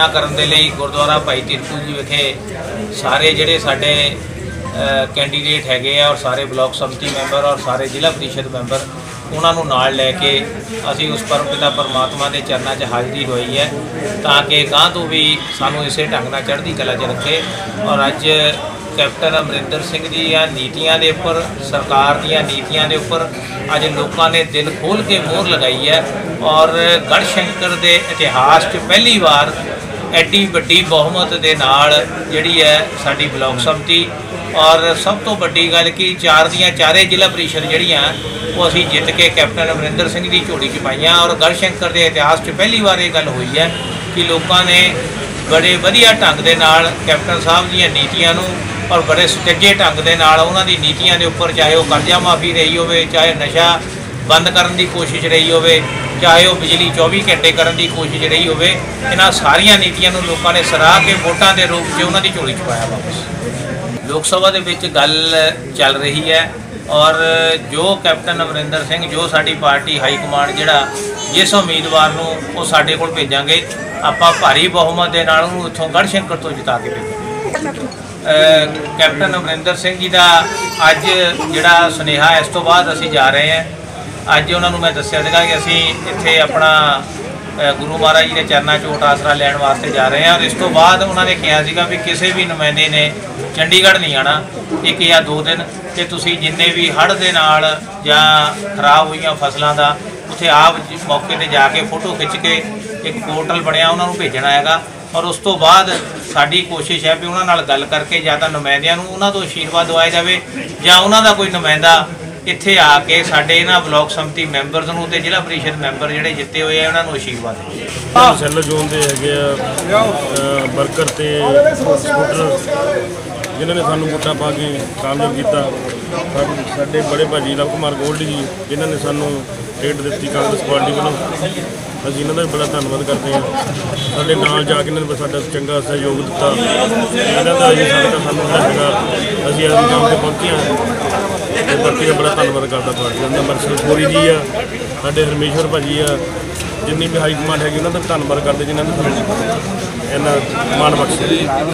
ਚਰਨਾ ਕਰਨ ਦੇ ਲਈ ਗੁਰਦੁਆਰਾ ਭਾਈ ਤਿਰਪੂ ਜੀ ਵਿਖੇ ਸਾਰੇ ਜਿਹੜੇ ਸਾਡੇ ਕੈਂਡੀਡੇਟ ਹੈਗੇ ਆ ਔਰ ਸਾਰੇ ਬਲਾਕ ਸਮਿਤੀ ਮੈਂਬਰ ਔਰ ਸਾਰੇ ਜ਼ਿਲ੍ਹਾ ਪ੍ਰੀਸ਼ਦ ਮੈਂਬਰ ਉਹਨਾਂ ਨੂੰ ਨਾਲ ਲੈ ਕੇ ਅਸੀਂ ਉਸ ਪਰਮ ਪਿਤਾ ਪਰਮਾਤਮਾ ਦੇ ਚਰਨਾਂ 'ਚ ਹਾਜ਼ਰੀ ਹੋਈ ਹੈ ਤਾਂ ਕਿ ਗਾਂ ਤੋਂ ਵੀ ਸਾਨੂੰ ਇਸੇ ਢੰਗ ਨਾਲ ਚੜ੍ਹਦੀ ਕਲਾ 'ਚ ਰੱਖੇ ਔਰ ਅੱਜ ਕੈਪਟਨ ਅਮਰਿੰਦਰ ਸਿੰਘ ਦੀਆਂ ਨੀਤੀਆਂ ਦੇ ਉੱਪਰ, ਸਰਕਾਰ ਦੀਆਂ ਨੀਤੀਆਂ ਦੇ ਉੱਪਰ ਅੱਜ ਲੋਕਾਂ ਨੇ ਦਿਲ ਖੋਲ ਕੇ ਮੋਹਰ ਲਗਾਈ ਹੈ ਔਰ ਗੜਸ਼ੰਕਰ ਦੇ ਇਤਿਹਾਸ 'ਚ ਪਹਿਲੀ ਵਾਰ ਐਡੀ ਵੱਡੀ ਬਹੁਮਤ ਦੇ ਨਾਲ ਜਿਹੜੀ ਹੈ ਸਾਡੀ ਬਲਾਕ ਸੰਮਤੀ ਔਰ ਸਭ ਤੋਂ ਵੱਡੀ ਗੱਲ ਕਿ ਚਾਰ ਦੀਆਂ ਚਾਰੇ ਜ਼ਿਲ੍ਹਾ ਪ੍ਰੀਸ਼ਦ ਜਿਹੜੀਆਂ, ਉਹ ਅਸੀਂ ਜਿੱਤ ਕੇ ਕੈਪਟਨ ਅਮਰਿੰਦਰ ਸਿੰਘ ਦੀ ਝੋਲੀ 'ਚ ਪਾਈਆਂ ਔਰ ਗੜਸ਼ੰਕਰ ਦੇ ਇਤਿਹਾਸ 'ਚ ਪਹਿਲੀ ਵਾਰ ਇਹ ਗੱਲ ਹੋਈ ਹੈ ਕਿ ਲੋਕਾਂ ਨੇ ਬੜੇ ਵਧੀਆ ਢੰਗ ਦੇ ਨਾਲ ਕੈਪਟਨ ਸਾਹਿਬ ਦੀਆਂ ਨੀਤੀਆਂ ਨੂੰ ਔਰ ਬੜੇ ਸੁਚੱਜੇ ਢੰਗ ਦੇ ਨਾਲ ਉਹਨਾਂ ਦੀ ਨੀਤੀਆਂ ਦੇ ਉੱਪਰ ਚਾਹੇ ਉਹ ਕਰਜ਼ਾ ਮਾਫੀ ਰਹੀ ਹੋਵੇ, ਚਾਹੇ ਨਸ਼ਾ ਬੰਦ ਕਰਨ ਦੀ ਕੋਸ਼ਿਸ਼ ਰਹੀ ਹੋਵੇ, ਚਾਹੇ ਉਹ ਬਿਜਲੀ 24 ਘੰਟੇ ਕਰਨ ਦੀ ਕੋਸ਼ਿਸ਼ ਰਹੀ ਹੋਵੇ, ਇਹਨਾਂ ਸਾਰੀਆਂ ਨੀਤੀਆਂ ਨੂੰ ਲੋਕਾਂ ਨੇ ਸਰਾਹ ਕੇ ਵੋਟਾਂ ਦੇ ਰੂਪ 'ਚ ਉਹਨਾਂ ਦੀ ਝੋਲੀ 'ਚ ਪਾਇਆ ਵਾਪਸ। ਲੋਕ ਸਭਾ ਦੇ ਵਿੱਚ ਗੱਲ ਚੱਲ ਰਹੀ ਹੈ ਔਰ ਜੋ ਕੈਪਟਨ ਅਮਰਿੰਦਰ ਸਿੰਘ, ਜੋ ਸਾਡੀ ਪਾਰਟੀ ਹਾਈ ਕਮਾਂਡ ਜਿਹੜਾ ਜਿਸ ਉਮੀਦਵਾਰ ਨੂੰ ਉਹ ਸਾਡੇ ਕੋਲ ਭੇਜਾਂਗੇ, ਆਪਾਂ ਭਾਰੀ ਬਹੁਮਤ ਦੇ ਨਾਲ ਉਹਨੂੰ ਇੱਥੋਂ ਗੜਸ਼ੰਕਰ ਤੋਂ ਜਿਤਾ ਕੇ ਭੇਜਾਂਗੇ। ਕੈਪਟਨ ਅਮਰਿੰਦਰ ਸਿੰਘ ਜੀ ਦਾ ਅੱਜ ਜਿਹੜਾ ਸੁਨੇਹਾ, ਇਸ ਤੋਂ ਬਾਅਦ ਅਸੀਂ ਜਾ ਰਹੇ ਹਾਂ। ਅੱਜ ਉਹਨਾਂ ਨੂੰ ਮੈਂ ਦੱਸਿਆ ਸੀਗਾ ਕਿ ਅਸੀਂ ਇੱਥੇ ਆਪਣਾ ਗੁਰੂ ਮਹਾਰਾਜ ਜੀ ਦੇ ਚਰਨਾਂ 'ਚ ਆਸਰਾ ਲੈਣ ਵਾਸਤੇ ਜਾ ਰਹੇ ਹਾਂ ਔਰ ਇਸ ਤੋਂ ਬਾਅਦ ਉਹਨਾਂ ਨੇ ਕਿਹਾ ਸੀਗਾ ਵੀ ਕਿਸੇ ਵੀ ਨੁਮਾਇੰਦੇ ਨੇ ਚੰਡੀਗੜ੍ਹ ਨਹੀਂ ਆਣਾ ਇੱਕ ਜਾਂ ਦੋ ਦਿਨ ਤੇ ਤੁਸੀਂ ਜਿੰਨੇ ਵੀ ਹੜ੍ਹ ਦੇ ਨਾਲ ਜਾਂ ਖਰਾਬ ਹੋਈਆਂ ਫਸਲਾਂ ਦਾ ਉੱਥੇ ਆਪ ਮੌਕੇ ਤੇ ਜਾ ਕੇ ਫੋਟੋ ਖਿੱਚ ਕੇ ਇੱਕ ਪੋਰਟਲ ਬਣਿਆ ਉਹਨਾਂ ਨੂੰ ਭੇਜਣਾ ਹੈਗਾ। ਔਰ ਉਸ ਤੋਂ ਬਾਅਦ ਸਾਡੀ ਕੋਸ਼ਿਸ਼ ਹੈ ਵੀ ਉਹਨਾਂ ਨਾਲ ਗੱਲ ਕਰਕੇ ਜਾਂ ਤਾਂ ਨੁਮਾਇੰਦਿਆਂ ਨੂੰ ਉਹਨਾਂ ਤੋਂ ਆਸ਼ੀਰਵਾਦ ਦਵਾਇਆ ਜਾਵੇ ਜਾਂ ਉਹਨਾਂ ਦਾ ਕੋਈ ਨੁਮਾਇੰਦਾ ਇੱਥੇ ਆ ਕੇ ਸਾਡੇ ਇਹਨਾਂ ਬਲਾਕ ਸੰਮਤੀ ਮੈਂਬਰਸ ਨੂੰ ਤੇ ਜ਼ਿਲ੍ਹਾ ਪ੍ਰੀਸ਼ਦ ਮੈਂਬਰ ਜਿਹੜੇ ਜਿੱਤੇ ਹੋਏ ਆ ਉਹਨਾਂ ਨੂੰ ਸੈੱਲ ਜ਼ੋਨ ਦੇ ਹੈਗੇ ਆ ਵਰਕਰ ਤੇ ਸਕੂਟਰ। ਜਿਨ੍ਹਾਂ ਨੇ ਸਾਨੂੰ ਵੋਟਾਂ ਪਾ ਕੇ ਕਾਮਯਾਬ ਕੀਤਾ। ਸਾਡੇ- ਸਾਡੇ ਬੜੇ ਭਾਜੀ ਲਵ ਕੁਮਾਰ ਗੋਲਡੀ ਜੀ, ਜਿਨ੍ਹਾਂ ਨੇ ਸਾਨੂੰ ਟਿਕਟ ਦਿੱਤੀ ਕਾਂਗਰਸ ਪਾਰਟੀ ਵੱਲੋਂ। ਅਸੀਂ ਇਹਨਾਂ ਦਾ ਵੀ ਬੜਾ ਧੰਨਵਾਦ ਕਰਦੇ ਹਾਂ। ਸਾਡੇ ਨਾਲ ਜਾ ਕੇ ਇਹਨਾਂ ਨੇ ਸਾਡਾ ਚੰਗਾ ਸਹਿਯੋਗ ਦਿੱਤਾ। ਇਹਨਾਂ ਦਾ ਜੀ ਸਾਡਾ ਸਾਨੂੰ ਹੈਗਾ ਅਸੀਂ ਅੱਜ ਮੁਕਾਮ ਤੇ ਪਹੁੰਚੇ ਹਾਂ। ਤੇ ਬਾਕੀ ਦਾ ਬੜਾ ਧੰਨਵਾਦ ਕਰਦਾ ਪਾਰਟੀ ਦਾ। ਨੰਬਰ ਖੋਰੀ ਜੀ ਆ, ਸਾਡੇ ਹਰਮੇਸ਼ਵਰ ਭਾਜੀ ਆ, ਜਿੰਨੀ ਵੀ ਹਾਈ ਕਮਾਂਡ ਹੈਗੀ ਉਹਨਾਂ ਦਾ ਧੰਨਵਾਦ ਕਰਦੇ ਜਿਨ੍ਹਾਂ ਨੇ ਸਾਨੂੰ ਇਹਨਾਂ ਮਾਣ ਬਖਸ਼ਿਆ।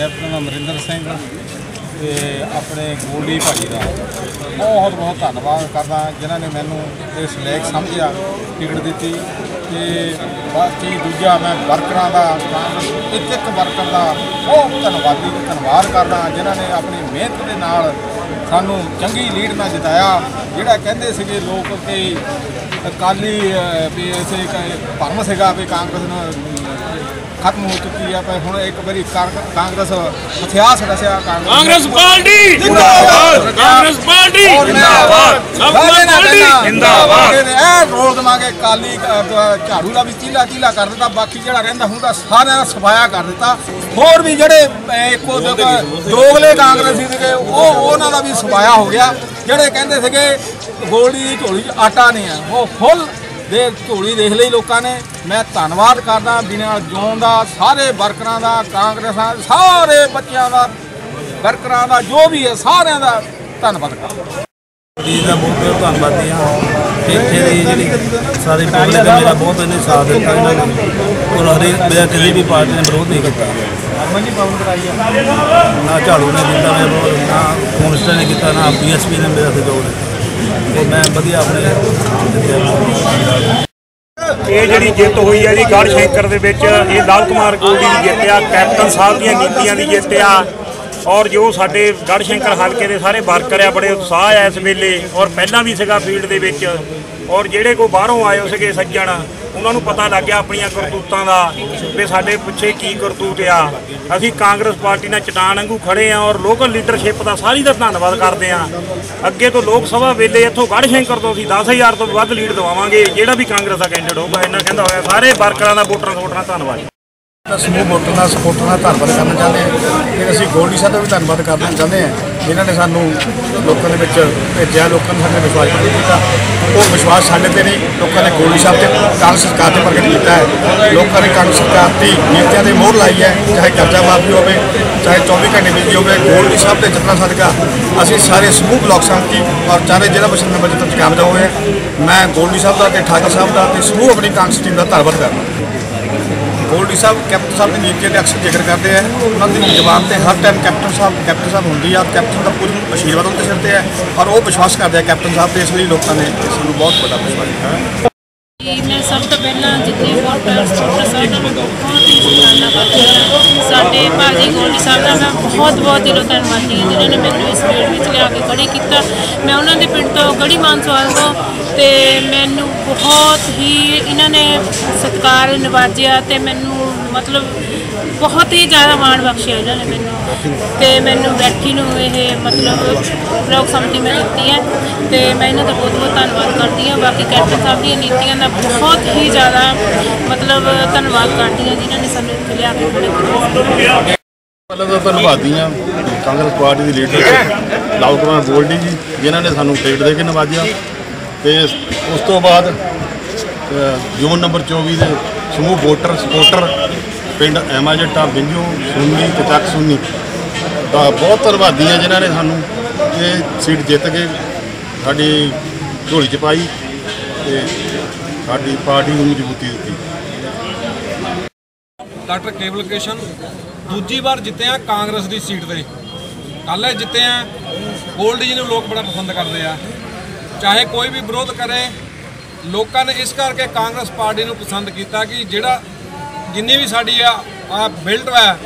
ਕੈਪਟਨ ਅਮਰਿੰਦਰ ਸਿੰਘ ਤੇ ਆਪਣੇ ਗੋਲੀ ਭਾਜੀ ਦਾ। ਬਹੁਤ ਬਹੁਤ ਧੰਨਵਾਦ ਕਰਦਾ ਜਿਨ੍ਹਾਂ ਨੇ ਮੈਨੂੰ ਇਸ ਲੈਕ ਸਮਝਿਆ ਟਿਕਟ ਦਿੱਤੀ ਤੇ ਬਾਕੀ ਦੂਜਾ ਮੈਂ ਵਰਕਰਾਂ ਦਾ ਕਾਂਗਰਸ ਇੱਕ ਇੱਕ ਵਰਕਰ ਦਾ ਬਹੁਤ ਧੰਨਵਾਦੀ ਧੰਨਵਾਦ ਕਰਦਾ ਜਿਨ੍ਹਾਂ ਨੇ ਆਪਣੀ ਮਿਹਨਤ ਦੇ ਨਾਲ ਸਾਨੂੰ ਚੰਗੀ ਲੀਡ ਨਾਲ ਜਿਤਾਇਆ, ਜਿਹੜਾ ਕਹਿੰਦੇ ਸੀਗੇ ਲੋਕ ਕਿ ਅਕਾਲੀ ਵੀ ਇਸੇ ਭਰਮ ਸੀਗਾ ਵੀ ਕਾਂਗਰਸ ਨੂੰ ਖਤਮ ਹੋ ਚੁੱਕੀ ਹੈ ਪਰ ਹੁਣ ਇੱਕ ਵਾਰੀ ਕਾਂਗਰਸ ਇਤਿਹਾਸ ਰਚਿਆ ਕਾਂਗਰਸ ਪਾਰਟੀ! ਜਿੰਦਾਬਾਦ! ਕਾਂਗਰਸ ਪਾਰਟੀ! ਜਿੰਦਾਬਾਦ! ਸਭ ਪਾਰਟੀ! ਜਿੰਦਾਬਾਦ! ਇਹ ਰੋਲ ਦਵਾਂਗੇ ਕਾਲੀ ਝਾੜੂ ਦਾ ਵੀ ਚੀਲਾ ਚੀਲਾ ਕਰ ਦਿੱਤਾ ਬਾਕੀ ਜਿਹੜਾ ਰਹਿੰਦਾ ਹੁੰਦਾ ਸਾਰਿਆਂ ਦਾ ਸਫਾਇਆ ਕਰ ਦਿੱਤਾ। ਹੋਰ ਵੀ ਜਿਹੜੇ ਇੱਕੋ ਦੋਗਲੇ ਕਾਂਗਰਸੀ ਸੀਗੇ ਉਹ ਉਹਨਾਂ ਦਾ ਵੀ ਸਫਾਇਆ ਹੋ ਗਿਆ। ਜਿਹੜੇ ਕਹਿੰਦੇ ਸੀਗੇ ਗੋਲਡੀ ਦੀ ਝੋਲੀ 'ਚ ਆਟਾ ਨਹੀਂ ਆ ਉਹ ਫੁੱਲ ਦੇ ਝੋਲੀ ਦੇਖ ਲਈ ਲੋਕਾਂ ਨੇ। ਮੈਂ ਧੰਨਵਾਦ ਕਰਦਾ ਬਿਨਾਂ ਜੋਨ ਦਾ ਸਾਰੇ ਵਰਕਰਾਂ ਦਾ ਕਾਂਗਰਸਾਂ ਸਾਰੇ ਬੱਚਿਆਂ ਦਾ ਵਰਕਰਾਂ ਦਾ ਜੋ ਵੀ ਹੈ ਸਾਰਿਆਂ ਦਾ ਧੰਨਵਾਦ ਕਰਦਾ। ਜੀ ਦਾ ਬਹੁਤ ਬਹੁਤ ਧੰਨਵਾਦੀ ਹਾਂ। ਇੱਥੇ ਦੀ ਜਿਹੜੀ ਸਾਰੇ ਪਬਲਿਕ ਦਾ ਮੇਰਾ ਬਹੁਤ ਇਹਨੇ ਸਾਥ ਦਿੱਤਾ ਇਹਨਾਂ ਨੇ। ਔਰ ਹਰੇਕ ਮੇਰਾ ਕਿਸੇ ਵੀ ਪਾਰਟੀ ਨੇ ਵਿਰੋਧ ਨਹੀਂ ਕੀਤਾ। ਨਾ ਝਾੜੂ ਨੇ ਦਿੱਤਾ ਮੇਰੇ ਨਾ ਕੌਂਸਟਰ ਨੇ ਕੀਤਾ ਨਾ ਬੀਐਸਪੀ ਨੇ ਮੇਰਾ ਸਹਿਯੋਗ ਦਿੱਤਾ। ਤੇ ਮੈਂ ਵਧੀਆ ਆਪਣੇ ਇਹ ਜਿਹੜੀ ਜਿੱਤ ਹੋਈ ਹੈ ਜੀ ਗੜ ਸ਼ੰਕਰ ਦੇ ਵਿੱਚ, ਇਹ ਲਾਲ ਕੁਮਾਰ ਗੋਲਡੀ ਦੀ ਜਿੱਤ ਆ ਕੈਪਟਨ ਸਾਹਿਬ ਦੀਆਂ ਨੀਤੀਆਂ ਦੀ ਜਿੱਤ ਆ ਔਰ ਜੋ ਸਾਡੇ ਗੜ ਸ਼ੰਕਰ ਹਲਕੇ ਦੇ ਸਾਰੇ ਵਰਕਰ ਆ, ਬੜੇ ਉਤਸ਼ਾਹ ਆ ਇਸ ਵੇਲੇ, ਔਰ ਪਹਿਲਾਂ ਵੀ ਸੀਗਾ ਫੀਲਡ ਦੇ ਵਿੱਚ, ਔਰ ਜਿਹੜੇ ਕੋ ਬਾਹਰੋਂ ਆਏ ਸੀਗੇ ਸੱਜਣ ਉਹਨਾਂ ਨੂੰ ਪਤਾ ਲੱਗ ਗਿਆ ਆਪਣੀਆਂ ਕਰਤੂਤਾਂ ਦਾ ਵੀ ਸਾਡੇ ਪਿੱਛੇ ਕੀ ਕਰਤੂਤ ਆ। ਅਸੀਂ ਕਾਂਗਰਸ ਪਾਰਟੀ ਨਾਲ ਚਟਾਨ ਵਾਂਗੂ ਖੜੇ ਆ ਔਰ ਲੋਕਲ ਲੀਡਰਸ਼ਿਪ ਦਾ ਸਾਰੀ ਦਾ ਧੰਨਵਾਦ ਕਰਦੇ ਆ ਅੱਗੇ ਤੋਂ ਲੋਕ ਸਭਾ ਵੇਲੇ ਇੱਥੋਂ ਗੜ ਸ਼ੰਕਰ ਤੋਂ ਅਸੀਂ 10000 ਤੋਂ ਵੱਧ ਲੀਡ ਦਵਾਵਾਂਗੇ, ਜਿਹੜਾ ਵੀ ਕਾਂਗਰਸ ਦਾ ਕੈਂਡੀਡੇਟ ਹੋਊਗਾ, ਇਹਨਾਂ ਕਹਿੰਦਾ ਹੋਇਆ, ਸਾਰੇ ਵਰਕਰਾਂ ਦਾ ਵੋਟਰਾਂ ਦਾ ਵੋਟਰਾਂ ਧੰਨਵਾਦ। ਤਾਂ ਸਮੂਹ ਵੋਟਰਾਂ ਦਾ ਸਪੋਰਟਰਾਂ ਦਾ ਧੰਨਵਾਦ ਕਰਨਾ ਚਾਹੁੰਦੇ ਹਾਂ। ਫਿਰ ਅਸੀਂ ਗੋਲਡੀ ਸਾਹਿਬ ਦਾ ਵੀ ਧੰਨਵਾਦ ਕਰਨਾ ਚਾਹੁੰਦੇ ਹਾਂ। ਜਿਨ੍ਹਾਂ ਨੇ ਸਾਨੂੰ ਲੋਕਾਂ ਦੇ ਵਿੱਚ ਭੇਜਿਆ, ਲੋਕਾਂ ਨੇ ਸਾਡੇ ਵਿਸ਼ਵਾਸ ਕੀਤਾ। ਉਹ ਵਿਸ਼ਵਾਸ ਸਾਡੇ ਤੇ ਨਹੀਂ ਲੋਕਾਂ ਨੇ ਗੋਲਡੀ ਸਾਹਿਬ ਤੇ ਕਾਂਗਰਸ ਸਰਕਾਰ ਤੇ ਪ੍ਰਗਟ ਕੀਤਾ ਹੈ। ਲੋਕਾਂ ਨੇ ਕਾਂਗਰਸ ਸਰਕਾਰ ਦੀ ਨੀਤੀਆਂ ਤੇ ਮੋਹਰ ਲਾਈ ਹੈ। ਚਾਹੇ ਕਰਜ਼ਾ ਮਾਫੀ ਹੋਵੇ, ਚਾਹੇ 24 ਘੰਟੇ ਬਿਜਲੀ ਹੋਵੇ, ਗੋਲਡੀ ਸਾਹਿਬ ਦੇ ਜਿਤਨਾ ਸਦਕਾ ਅਸੀਂ ਸਾਰੇ ਸਮੂਹ ਬਲਾਕ ਸੰਮਤੀ ਔਰ ਚਾਰੇ ਜ਼ਿਲ੍ਹਾ ਪਰਿਸ਼ਦ ਮੈਂਬਰ ਜਿੱਤਣ 'ਚ ਕਾਮਯਾਬ ਹੋਏ ਮੈਂ ਗੋਲਡੀ ਸਾਹਿਬ ਦਾ ਤੇ ਠਾਕਰ ਸਾਹਿਬ ਦਾ ਤੇ ਸਮੂਹ ਆਪਣੀ ਕਾਂਗਰਸ ਟੀਮ ਦਾ ਧੰਨਵਾਦ ਕਰਦਾ ਗੋਲਡੀ ਸਾਹਿਬ, ਕੈਪਟਨ ਸਾਹਿਬ ਦੇ ਨੀਤੀ ਤੇ ਅਕਸਰ ਜ਼ਿਕਰ ਕਰਦੇ ਆ। ਉਹਨਾਂ ਦੀ ਜ਼ੁਬਾਨ ਤੇ ਹਰ ਟਾਈਮ ਕੈਪਟਨ ਸਾਹਿਬ ਕੈਪਟਨ ਸਾਹਿਬ ਹੁੰਦੀ ਆ। ਕੈਪਟਨ ਦਾ ਪੂਰੀ ਆਸ਼ੀਰਵਾਦ ਉਹਨਾਂ ਦੇ ਸਿਰ ਤੇ ਹੈ। ਔਰ ਉਹ ਵਿਸ਼ਵਾਸ ਕਰਦੇ ਆ ਕੈਪਟਨ ਸਾਹਿਬ ਤੇ, ਇਸ ਲਈ ਲੋਕਾਂ ਨੇ ਇਸ ਨੂੰ ਬਹੁਤ ਵੱਡਾ ਵਿਸ਼ਵਾਸ ਕੀਤਾ ਮੈਂ ਸਭ ਤੋਂ ਪਹਿਲਾਂ ਜਿੱਥੇ ਵੋਟਰ ਸਪੋਰਟਰ ਸਾਹਿਬ ਦਾ ਬਹੁਤ ਹੀ ਸ਼ੁਕਰਾਨਾ ਕਰਦੀ ਹਾਂ। ਸਾਡੇ ਭਾਜੀ ਗੋਲਡੀ ਸਾਹਿਬ ਦਾ ਮੈਂ ਬਹੁਤ ਬਹੁਤ ਦਿਲੋਂ ਧੰਨਵਾਦੀ ਹਾਂ, ਜਿਨ੍ਹਾਂ ਨੇ ਮੈਨੂੰ ਇਸ ਫੀਲਡ ਵਿੱਚ ਲਿਆ ਕੇ ਖੜੇ ਕੀਤਾ। ਮੈਂ ਉਹਨਾਂ ਦੇ ਪਿੰਡ ਤੋਂ ਗੜੀ ਮਾਨਸਵਾਲ ਤੋਂ ਤੇ ਮੈਨੂੰ ਬਹੁਤ ਹੀ ਇਹਨਾਂ ਨੇ ਸਤਿਕਾਰ ਨਿਵਾਜਿਆ ਤੇ ਮੈਨੂੰ ਮਤਲਬ ਬਹੁਤ ਹੀ ਜ਼ਿਆਦਾ ਮਾਣ ਬਖਸ਼ਿਆ ਇਹਨਾਂ ਨੇ ਮੈਨੂੰ। ਤੇ ਮੈਨੂੰ ਬੈਠੀ ਨੂੰ ਇਹ ਮਤਲਬ ਬਲੌਕ ਸੰਮਤੀ ਮੈਂ ਦਿੱਤੀ ਹੈ। ਤੇ ਮੈਂ ਇਹਨਾਂ ਦਾ ਬਹੁਤ ਬਹੁਤ ਧੰਨਵਾਦ ਕਰਦੀ ਹਾਂ। ਬਾਕੀ ਕੈਪਟਨ ਸਾਹਿਬ ਦੀਆਂ ਨੀਤੀਆਂ ਦਾ ਬਹੁਤ ਹੀ ਜ਼ਿਆਦਾ ਮਤਲਬ ਧੰਨਵਾਦ ਕਰਦੀ ਹਾਂ ਜਿਨ੍ਹਾਂ ਨੇ ਸਾਨੂੰ ਇੱਥੇ ਲਿਆ ਕੇ ਖੜੇ ਕੀਤਾ। ਪਹਿਲਾਂ ਤਾਂ ਧੰਨਵਾਦੀ ਹਾਂ। ਕਾਂਗਰਸ ਪਾਰਟੀ ਦੀ ਲੀਡਰ ਲਾਲ ਕੁਮਾਰ ਗੋਲਡੀ ਜੀ ਜਿਨ੍ਹਾਂ ਨੇ ਸਾਨੂੰ ਟਿਕਟ ਦੇ ਕੇ ਨਵਾਜਿਆ। ਤੇ ਉਸ ਤੋਂ ਬਾਅਦ ਅ, ਜ਼ੋਨ ਨੰਬਰ 24 ਦੇ ਸਮੂਹ ਵੋਟਰ ਸਪੋਰਟਰ ਪਿੰਡ ਐਮਾਜਟਾ ਬਿੰਜੂ, ਸੁੰਨੀ ਤੇ ਤੱਕ ਸੁੰਨੀ। ਦਾ ਬਹੁਤ ਧੰਨਵਾਦੀ ਹਾਂ ਜਿਨ੍ਹਾਂ ਨੇ ਸਾਨੂੰ ਇਹ ਸੀਟ ਜਿੱਤ ਕੇ ਸਾਡੀ ਝੋਲੀ 'ਚ ਪਾਈ ਤੇ ਸਾਡੀ ਪਾਰਟੀ ਨੂੰ ਮਜ਼ਬੂਤੀ ਦਿੱਤੀ। ਡਾਕਟਰ ਕੇਵਲ ਕ੍ਰਿਸ਼ਨ ਦੂਜੀ ਵਾਰ ਜਿੱਤੇ ਆ ਕਾਂਗਰਸ ਦੀ ਸੀਟ ਤੇ। ਕੱਲ੍ਹ ਇਹ ਜਿੱਤੇ ਆ, ਗੋਲਡੀ ਜੀ ਨੂੰ ਲੋਕ ਬੜਾ ਪਸੰਦ ਕਰਦੇ ਆ। ਚਾਹੇ ਕੋਈ ਵੀ ਵਿਰੋਧ ਕਰੇ, ਲੋਕਾਂ ਨੇ ਇਸ ਕਰਕੇ ਕਾਂਗਰਸ ਪਾਰਟੀ ਨੂੰ ਪਸੰਦ ਕੀਤਾ ਕਿ ਜਿਹੜਾ ਜਿੰਨੀ ਵੀ ਸਾਡੀ ਆ ਬਿਲਟ ਹੈ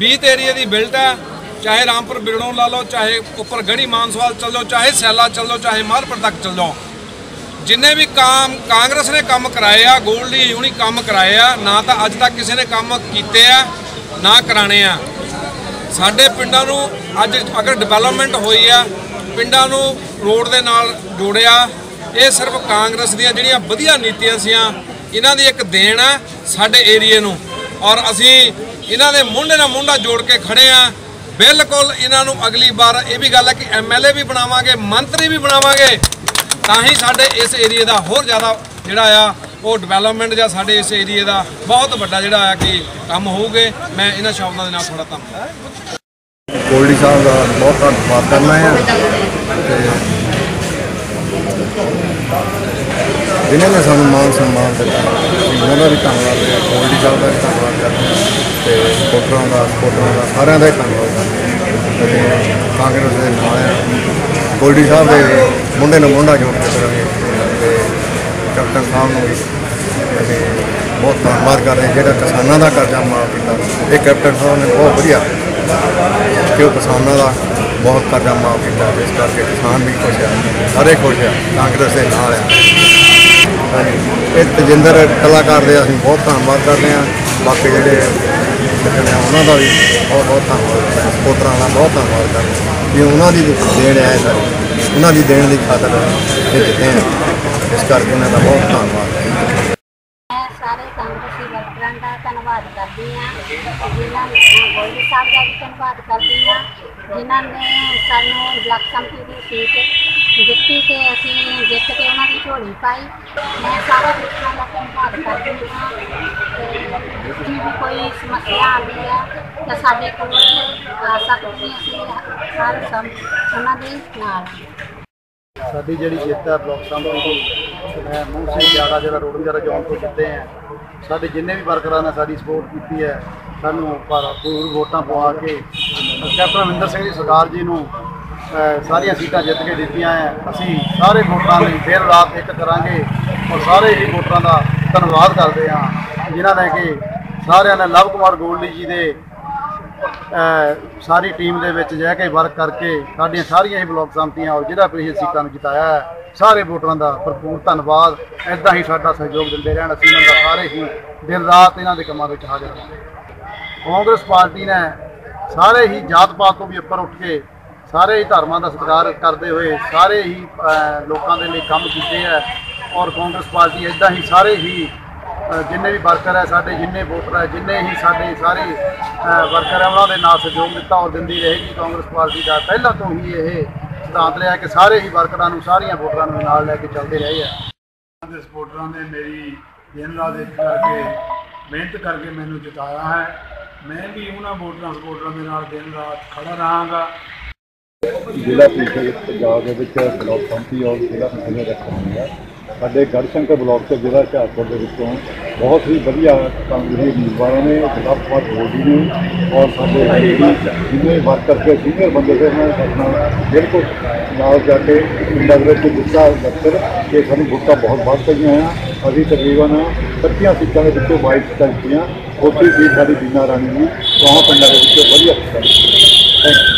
20 ਏਰੀਏ ਦੀ ਬਿਲਟ ਹੈ ਚਾਹੇ ਰਾਮਪੁਰ ਬਿਰੜੋਂ ਲਾ ਲਓ, ਚਾਹੇ ਉੱਪਰ ਗੜੀ ਮਾਨਸਵਾਲ ਚੱਲ ਜਾਓ, ਚਾਹੇ ਸੈਲਾ ਚੱਲ ਜਾਓ, ਚਾਹੇ ਮਾਲਪੁਰ ਤੱਕ ਚੱਲ ਜਾਓ। ਜਿੰਨੇ ਵੀ ਕੰਮ, ਕਾਂਗਰਸ ਨੇ ਕੰਮ ਕਰਾਏ ਆ ਗੋਲਡੀ ਹੁਣੀ ਕੰਮ ਕਰਾਏ ਆ, ਨਾ ਤਾਂ ਅੱਜ ਤੱਕ ਕਿਸੇ ਨੇ ਕੰਮ ਕੀਤੇ ਆ, ਨਾ ਕਰਾਣੇ ਆ। ਸਾਡੇ ਪਿੰਡਾਂ ਨੂੰ ਅੱਜ ਅਗਰ ਡਿਵੈਲਪਮੈਂਟ ਹੋਈ ਆ, ਪਿੰਡਾਂ ਨੂੰ ਰੋਡ ਦੇ ਨਾਲ ਜੋੜਿਆ, ਇਹ ਸਿਰਫ ਕਾਂਗਰਸ ਦੀਆਂ ਜਿਹੜੀਆਂ ਵਧੀਆ ਨੀਤੀਆਂ ਸੀਆਂ ਇਹਨਾਂ ਦੀ ਇੱਕ ਦੇਣ ਆ ਸਾਡੇ ਏਰੀਏ ਨੂੰ। ਔਰ ਅਸੀਂ ਇਹਨਾਂ ਦੇ ਮੁੰਡੇ ਨਾਲ ਮੁੰਡਾ ਜੋੜ ਕੇ ਖੜੇ ਆ। ਬਿਲਕੁਲ ਇਹਨਾਂ ਨੂੰ ਅਗਲੀ ਵਾਰ ਇਹ ਵੀ ਗੱਲ ਹੈ ਕਿ ਐਮਐਲਏ ਵੀ ਬਣਾਵਾਂਗੇ, ਮੰਤਰੀ ਵੀ ਬਣਾਵਾਂਗੇ। ਤਾਂ ਹੀ ਸਾਡੇ ਇਸ ਏਰੀਏ ਦਾ ਹੋਰ ਜ਼ਿਆਦਾ ਜਿਹੜਾ ਆ, ਉਹ ਡਿਵੈਲਪਮੈਂਟ ਜਾਂ ਸਾਡੇ ਇਸ ਏਰੀਏ ਦਾ ਬਹੁਤ ਵੱਡਾ ਜਿਹੜਾ ਆ ਕਿ ਕੰਮ ਹੋਊਗੇ। ਮੈਂ ਇਹਨਾਂ ਸ਼ਬਦਾਂ ਦੇ ਨਾਲ ਥੋੜਾ ਧੰਨਵਾਦ। ਗੋਲਡੀ ਸਾਹਿਬ ਦਾ ਬਹੁਤ ਧੰਨਵਾਦ ਕਰਨਾ ਹੈ ਜਿਨ੍ਹਾਂ ਨੇ ਸਾਨੂੰ ਮਾਨ ਸਨਮਾਨ ਦਿੱਤਾ। ਉਹਨਾਂ ਦਾ ਵੀ ਧੰਨਵਾਦ ਹੈ। ਗੋਲਡੀ ਸਾਹਿਬ ਦਾ ਵੀ ਧੰਨਵਾਦ ਕਰਦੇ ਹਾਂ। ਤੇ ਸਪੋਰਟਰਾਂ ਦਾ ਸਪੋਰਟਰਾਂ ਦਾ, ਸਾਰਿਆਂ ਦਾ ਹੀ ਧੰਨਵਾਦ ਕਰਦੇ ਹਾਂ। ਤੇ ਕਾਂਗਰਸ ਦੇ ਨਾਲ ਆ ਗੋਲਡੀ ਸਾਹਿਬ ਦੇ ਮੁੰਡੇ ਨੂੰ ਮੁੰਡਾ ਜੋੜ ਕੇ ਕਰਾਂਗੇ। ਤੇ ਕੈਪਟਨ ਸਾਹਿਬ ਨੂੰ ਵੀ। ਅਸੀਂ ਬਹੁਤ ਧੰਨਵਾਦ ਕਰਦੇ ਹਾਂ। ਜਿਹੜਾ ਕਿਸਾਨਾਂ ਦਾ ਕਰਜ਼ਾ ਮਾਫ ਕੀਤਾ। ਇਹ ਕੈਪਟਨ ਸਾਹਿਬ ਨੇ ਬਹੁਤ ਵਧੀਆ ਕਿ ਉਹ ਕਿਸਾਨਾਂ ਦਾ ਬਹੁਤ ਕਰਜ਼ਾ ਮਾਫ ਕੀਤਾ। ਇਸ ਕਰਕੇ ਕਿਸਾਨ ਵੀ ਖੁਸ਼ ਆ। ਸਾਰੇ ਖੁਸ਼ ਆ। ਕਾਂਗਰਸ ਦੇ ਨਾਲ ਆ। ਇਹ ਤਜਿੰਦਰ ਕਲਾਕਾਰ ਦੇ ਅਸੀਂ ਬਹੁਤ ਧੰਨਵਾਦ ਕਰਦੇ ਹਾਂ। ਬਾਕੀ ਜਿਹੜੇ ਸੱਜਣ ਉਹਨਾਂ ਦਾ ਵੀ ਬਹੁਤ ਬਹੁਤ ਧੰਨਵਾਦ ਕਰਦੇ ਦਾ ਬਹੁਤ ਧੰਨਵਾਦ ਕਰਦੇ ਹਾਂ। ਕਿ ਉਹਨਾਂ ਦੀ ਦੇਣ ਹੈ ਸਾਡੀ, ਉਹਨਾਂ ਦੀ ਦੇਣ ਦੀ ਖਾਤਰ ਇਹ ਜਿੱਤੇ ਆ ਇਸ ਕਰਕੇ ਉਹਨਾਂ ਦਾ ਬਹੁਤ ਧੰਨਵਾਦ। ਮੈਂ ਸਾਰੇ ਕਾਂਗਰਸੀ ਵਰਕਰਾਂ ਦਾ ਧੰਨਵਾਦ ਕਰਦੀ ਹਾਂ। ਜਿਨ੍ਹਾਂ ਨੇ ਗੋਲਡੀ ਸਾਹਿਬ ਦਾ ਵੀ ਧੰਨਵਾਦ ਕਰਦੀ ਹਾਂ। ਜਿਨ੍ਹਾਂ ਨੇ ਸਾਨੂੰ ਬਲਾਕ ਸੰਮਤੀ ਦੀ ਸੀਟ ਦਿੱਤੀ ਤੇ ਅਸੀਂ ਜਿੱਤ ਕੇ ਉਹਨਾਂ ਦੀ ਝੋਲੀ ਪਾਈ। ਮੈਂ ਸਾਰੇ ਵਰਕਰਾਂ ਦਾ ਧੰਨਵਾਦ ਕਰਦੀ ਹਾਂ। ਤੇ ਜੇ ਵੀ ਕੋਈ ਸਮੱਸਿਆ ਆਉਂਦੀ ਹੈ ਤਾਂ ਸਾਡੇ ਕੋਲ ਆ ਸਕਦੀ ਅਸੀਂ ਹਰ ਸਮ ਉਹਨਾਂ ਦੇ ਨਾਲ। ਸਾਡੀ ਜਿਹੜੀ ਜਿੱਤ ਹੈ ਬਲਾਕ ਸੰਮਤੀ ਦੀ, ਮੈਂ ਮੂੰਹ ਸਿੰਘ ਜ਼ਿਆਦਾ ਜਿਹੜਾ ਰੋਡ ਜ਼ਿਆਦਾ ਜੌਨ ਤੋਂ ਜਿੱਤੇ ਆ, ਸਾਡੇ ਜਿੰਨੇ ਵੀ ਵਰਕਰਾਂ ਨੇ ਸਾਡੀ ਸਪੋਰਟ ਕੀਤੀ ਹੈ, ਸਾਨੂੰ ਭਰਪੂਰ ਵੋਟਾਂ ਪਵਾ ਕੇ, ਕੈਪਟਨ ਅਮਰਿੰਦਰ ਸਿੰਘ ਜੀ ਸਰਕਾਰ ਜੀ ਨੂੰ ਸਾਰੀਆਂ ਸੀਟਾਂ ਜਿੱਤ ਕੇ ਦਿੱਤੀਆਂ ਹੈ ਅਸੀਂ ਸਾਰੇ ਵੋਟਰਾਂ ਲਈ ਦਿਨ ਰਾਤ ਇੱਕ ਕਰਾਂਗੇ ਔਰ ਸਾਰੇ ਹੀ ਵੋਟਰਾਂ ਦਾ ਧੰਨਵਾਦ ਕਰਦੇ ਹਾਂ, ਜਿਨ੍ਹਾਂ ਨੇ ਕਿ ਸਾਰਿਆਂ ਨੇ ਲਵ ਕੁਮਾਰ ਗੋਲਡੀ ਜੀ ਦੇ ਸਾਰੀ ਟੀਮ ਦੇ ਵਿੱਚ ਜਾ ਕੇ ਵਰਕ ਕਰਕੇ ਸਾਡੀਆਂ ਸਾਰੀਆਂ ਹੀ ਬਲਾਕ ਸੰਮਤੀਆਂ ਔਰ ਜ਼ਿਲ੍ਹਾ ਪ੍ਰੀਸ਼ਦ ਸੀਟਾਂ ਨੂੰ ਜਿਤਾਇਆ ਹੈ, ਸਾਰੇ ਵੋਟਰਾਂ ਦਾ ਭਰਪੂਰ ਧੰਨਵਾਦ। ਇਦਾਂ ਹੀ ਸਾਡਾ ਸਹਿਯੋਗ ਦਿੰਦੇ ਰਹਿਣ, ਅਸੀਂ ਇਹਨਾਂ ਦਾ ਸਾਰੇ ਹੀ ਦਿਨ ਰਾਤ ਇਹਨਾਂ ਦੇ ਕੰਮਾਂ ਵਿੱਚ ਹਾਜ਼ਰ ਹਾਂ ਕਾਂਗਰਸ ਪਾਰਟੀ ਨੇ ਸਾਰੇ ਹੀ ਜਾਤ ਪਾਤ ਤੋਂ ਵੀ ਉੱਪਰ ਉੱਠ ਕੇ ਸਾਰੇ ਹੀ ਧਰਮਾਂ ਦਾ ਸਤਿਕਾਰ ਕਰਦੇ ਹੋਏ ਸਾਰੇ ਹੀ ਲੋਕਾਂ ਦੇ ਲਈ ਕੰਮ ਕੀਤੇ ਹੈ ਔਰ ਕਾਂਗਰਸ ਪਾਰਟੀ ਇਦਾਂ ਹੀ ਸਾਰੇ ਹੀ ਜਿੰਨੇ ਵੀ ਵਰਕਰ ਹੈ, ਸਾਡੇ ਜਿੰਨੇ ਵੋਟਰ ਹੈ, ਜਿੰਨੇ ਹੀ ਸਾਡੇ ਸਾਰੇ ਵਰਕਰ ਹੈ, ਉਹਨਾਂ ਦੇ ਨਾਲ ਸਹਿਯੋਗ ਦਿੱਤਾ ਔਰ ਦਿੰਦੀ ਰਹੇਗੀ ਕਾਂਗਰਸ ਪਾਰਟੀ ਦਾ। ਪਹਿਲਾਂ ਤੋਂ ਹੀ ਇਹ ਸਿਧਾਂਤ ਲਿਆ ਕਿ ਸਾਰੇ ਹੀ ਵਰਕਰਾਂ ਨੂੰ, ਸਾਰੀਆਂ ਵੋਟਰਾਂ ਨੂੰ ਨਾਲ ਲੈ ਕੇ ਚੱਲਦੇ ਰਹੇ ਆ ਦੇ ਸਪੋਰਟਰਾਂ ਨੇ ਮੇਰੀ ਦਿਨ ਰਾਤ ਇੱਕ ਕਰਕੇ ਮਿਹਨਤ ਕਰਕੇ ਮੈਨੂੰ ਜਿਤਾਇਆ ਹੈ। ਮੈਂ ਵੀ ਉਹਨਾਂ ਵੋਟਰਾਂ, ਸਪੋਰਟਰਾਂ ਦੇ ਨਾਲ ਦਿਨ ਰਾਤ ਖੜਾ ਰਹਾਂਗਾ। ਜ਼ਿਲ੍ਹਾ ਪ੍ਰੀਸ਼ਦ ਪੰਜਾਬ ਦੇ ਵਿੱਚ ਬਲਾਕ ਸੰਮਤੀ ਔਰ ਜ਼ਿਲ੍ਹਾ ਪ੍ਰੀਸ਼ਦ ਰੱਖਣੀ ਹੈ ਸਾਡੇ ਗੜਸ਼ੰਕਰ ਬਲਾਕ ਤੋਂ ਜ਼ਿਲ੍ਹਾ ਹੁਸ਼ਿਆਰਪੁਰ ਦੇ ਵਿੱਚੋਂ ਬਹੁਤ ਹੀ ਵਧੀਆ ਕਾਂਗਰਸੀ ਉਮੀਦਵਾਰਾਂ ਨੇ ਗੁਲਾਬ ਕੁਮਾਰ ਗੋਲਡੀ ਨੇ ਔਰ ਸਾਡੇ ਜਿੰਨੇ ਵਰਕਰ ਕੇ ਸੀਨੀਅਰ ਬੰਦੇ ਸੀ ਉਹਨਾਂ ਨੇ ਸਾਡੇ ਨਾਲ ਬਿਲਕੁਲ ਨਾਲ ਜਾ ਕੇ ਪਿੰਡਾਂ ਦੇ ਵਿੱਚ ਦਿੱਤਾ ਦਫ਼ਤਰ ਕਿ ਸਾਨੂੰ ਵੋਟਾਂ ਬਹੁਤ ਵੱਧ ਪਈਆਂ ਆ। ਅਸੀਂ ਤਕਰੀਬਨ 25 ਸੀਟਾਂ ਦੇ ਵਿੱਚੋਂ 22 ਸੀਟਾਂ ਜਿੱਤੀਆਂ। ਉੱਥੇ ਵੀ ਸਾਡੀ ਬੀਨਾ ਰਾਣੀ ਜੀ ਚੌਹਾਂ ਪਿੰਡਾਂ ਦੇ ਵਿੱਚੋਂ ਵਧੀਆ ਸੀਟਾਂ ਥੈਂਕ ਯੂ